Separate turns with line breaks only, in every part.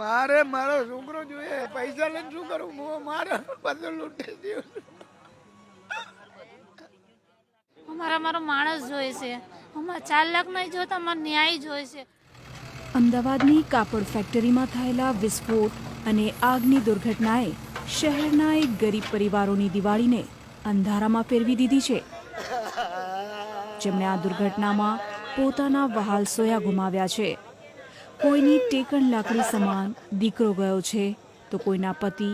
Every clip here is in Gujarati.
મારે મારો છોકરો જોઈએ. પૈસા લઈને શું કરું? હું મારે બધું લૂંટી દઉં
અમારા મારો માણસ જોઈએ છે. અમારા ચાર લાખ નહીં જોતા અમારે ન્યાય જોઈએ છે.
અમદાવાદની કાપડ ફેક્ટરીમાં થયેલા વિસ્ફોટ અને આગની દુર્ઘટનાએ શહેરના એક ગરીબ પરિવારોની દિવાળીને અંધારામાં ફેરવી દીધી છે. જેમણે આ દુર્ઘટનામાં પોતાના વહાલ સોયા ગુમાવ્યા છે. કોઈની ટેકણ લાકડી સમાન દીકરો ગયો છે, તો કોઈના પતિ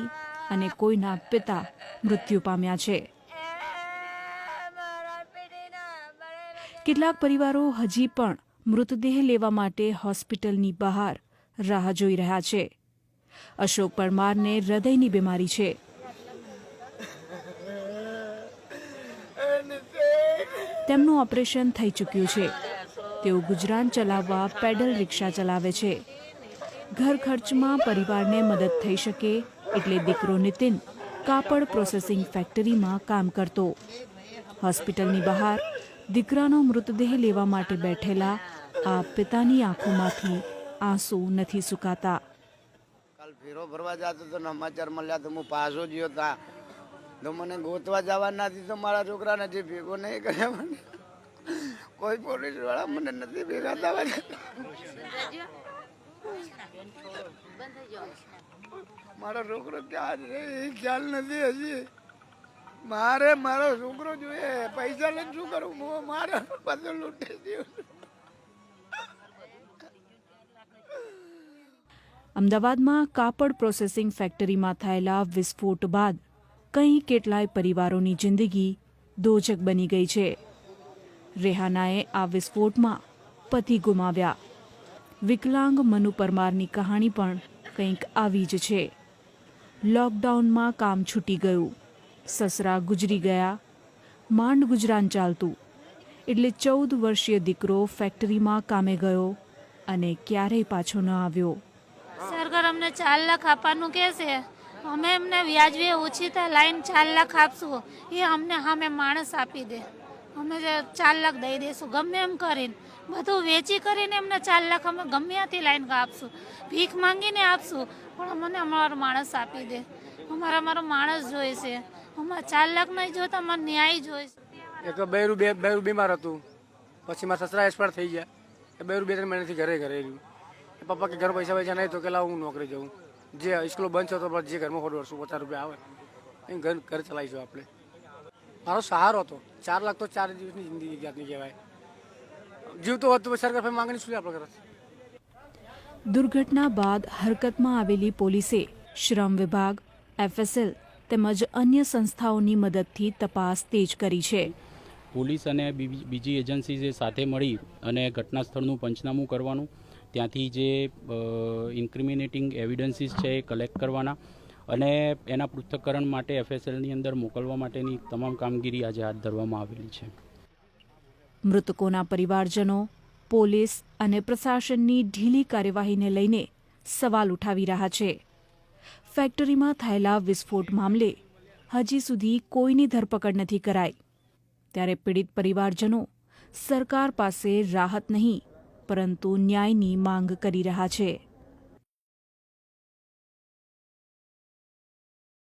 અને કોઈના પિતા મૃત્યુ પામ્યા છે. કેટલાક પરિવારો હજી પણ મૃતદેહ લેવા માટે હોસ્પિટલની બહાર રાહ જોઈ રહ્યા છે. અશોક પરમારને હૃદયની બીમારી છે. તેમનું ઓપરેશન થઈ ચૂક્યું છે. તેઓ ગુજરાન ચલાવવા પેડલ રિક્ષા ચલાવે છે. ઘર ખર્ચમાં પરિવારને મદદ થઈ શકે એટલે દીકરો નિતિન કાપડ પ્રોસેસિંગ ફેક્ટરીમાં કામ કરતો. હોસ્પિટલની બહાર દીકરાનો મૃતદેહ લેવા માટે બેઠેલા આ પિતાની આંખોમાંથી આંસુ નથી સુકાતા.
કાલ ફેરો ભરવા જતો તો સમાચાર મળ્યા તો હું પાછો ગયો તા તો મને ગોતવા જવા નથી તો મારા છોકરાને જે ભેગો નહીં કર્યા મને. કોઈ પોલીસવાળા મને નથી ભેગા થવા મારો છોકરો ક્યાં છે? એ ખ્યાલ નથી હજી. મારે મારો છોકરો જોઈએ. પૈસા લઈને શું કરું? હું મારે બધું લૂંટી દઉં
અમદાવાદમાં કાપડ પ્રોસેસિંગ ફેક્ટરીમાં થયેલા વિસ્ફોટ બાદ કંઈ કેટલાય પરિવારોની જિંદગી દોજક બની ગઈ છે. રેહાનાએ આ વિસ્ફોટમાં પતિ ગુમાવ્યા. વિકલાંગ મનુ પરમારની કહાણી પણ કંઈક આવી જ છે. લોકડાઉનમાં કામ છૂટી ગયું. સસરા ગુજરી ગયા. માંડ ગુજરાન ચાલતું. એટલે ચૌદ વર્ષીય દીકરો ફેક્ટરીમાં કામે ગયો અને ક્યારેય પાછો ન આવ્યો.
સરકાર અમને ચાર લાખ આપવાનું કહે છે અમે એમને વ્યાજબી ઓછી લાઈન ચાર લાખ આપશું. એ અમને સામે માણસ આપી દે. અમે ચાર લાખ દઈ દઈશું, ગમે એમ કરીને. બધું વેચી કરીને એમને ચાર લાખ અમે ગમે ત્યાંથી લાઈન આપશું. ભીખ માંગીને આપશું, પણ અમને અમારો માણસ આપી દે. અમારા અમારો માણસ જોઈએ છે. અમારે ચાર લાખ નહીં જોતા, અમારે ન્યાય જોઈશે
એક બૈરું બે બૈરું બીમાર હતું. પછી મારા સસરા એક્સપાયર થઈ ગયા. એ બૈરું બે ત્રણ મહિનાથી ઘરે ઘરે રહ્યું. પપ્પા કે ઘર પૈસા પૈસા નહીં તો કે લાવ હું નોકરી જાઉં. જે સ્કૂલો બંધ છે તો જે ઘરમાં ખોટ વર્ષું પચાસ રૂપિયા આવે. એ ઘર ઘર ચલાવીશું આપણે. મારો સહારો હતો. ચાર લાખ તો ચાર દિવસની જિંદગી જાતની કહેવાય. જીવતો હોત તો સરકાર માંગણી શું આપણે કરે
દુર્ઘટના બાદ હરકતમાં આવેલી પોલીસે શ્રમ વિભાગ એફએસએલ તેમજ અન્ય સંસ્થાઓની મદદથી તપાસ તેજ કરી છે.
પોલીસ અને બીજી બીજી એજન્સી સાથે મળી અને ઘટના સ્થળનું પંચનામું કરવાનું ત્યાંથી જે ઇન્ક્રિમિનેટિંગ એવિડન્સીસ છે એ કલેક્ટ કરવાના અને એના પૃથ્થકરણ માટે એફએસએલની અંદર મોકલવા માટેની તમામ કામગીરી આજે હાથ ધરવામાં આવેલી છે.
મૃતકોના પરિવારજનો, પોલીસ અને પ્રશાસનની ઢીલી કાર્યવાહીને લઈને સવાલ ઉઠાવી રહ્યા છે. ફેક્ટરીમાં થયેલા વિસ્ફોટ મામલે હજી સુધી કોઈની ધરપકડ નથી કરાઈ. ત્યારે પીડિત પરિવારજનો સરકાર પાસે રાહત નહીં, પરંતુ ન્યાયની માંગ કરી રહ્યા છે.